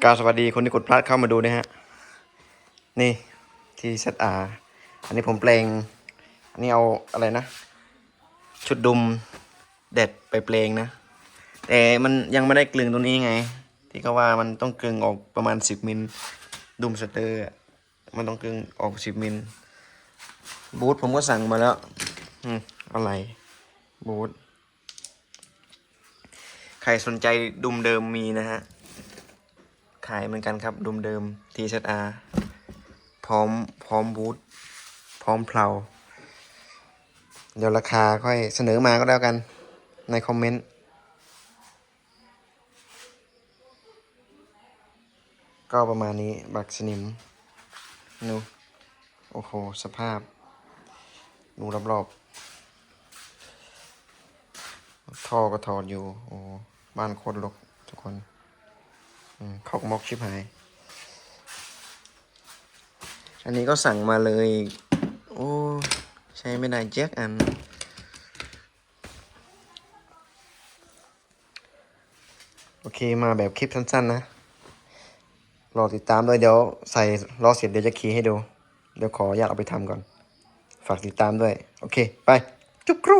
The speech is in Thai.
การสวัสดีคนที่กดพลัดเข้ามาดูนะฮะ นี่ที่เซตอาอันนี้ผมแปลง อันนี้เอาอะไรนะ ชุดดุมเด็ดไปแปลงนะ แต่มันยังไม่ได้กลึงตรงนี้ไง ที่เขาว่ามันต้องกลึงออกประมาณสิบมิลดุมสเตอร์มันต้องกลึงออกสิบมิลบูธผมก็สั่งมาแล้วอืมอะไรบูธใครสนใจดุมเดิมมีนะฮะ ขายเหมือนกันครับดุมเดิม TZR พร้อมพร้อมบูธพร้อมเพลาเดี๋ยวราคาค่อยเสนอมาก็แล้วกันในคอมเมนต์ก็ประมาณนี้บักสนิมนูโอ้โห สภาพดูรอบๆท่อก็ถอดอยู่ โอ้บ้านโคตรรกทุกคน อืมเขามอกชิบหาย อันนี้ก็สั่งมาเลย โอ้ใช้ไม่ได้แจ็คอัน โอเคมาแบบคลิปสั้นๆนะ รอติดตามด้วยเดี๋ยวใส่รอเสร็จเดี๋ยวจะคีย์ให้ดู เดี๋ยวขออนุญาตเอาไปทำก่อน ฝากติดตามด้วย โอเค ไป จุ๊บครู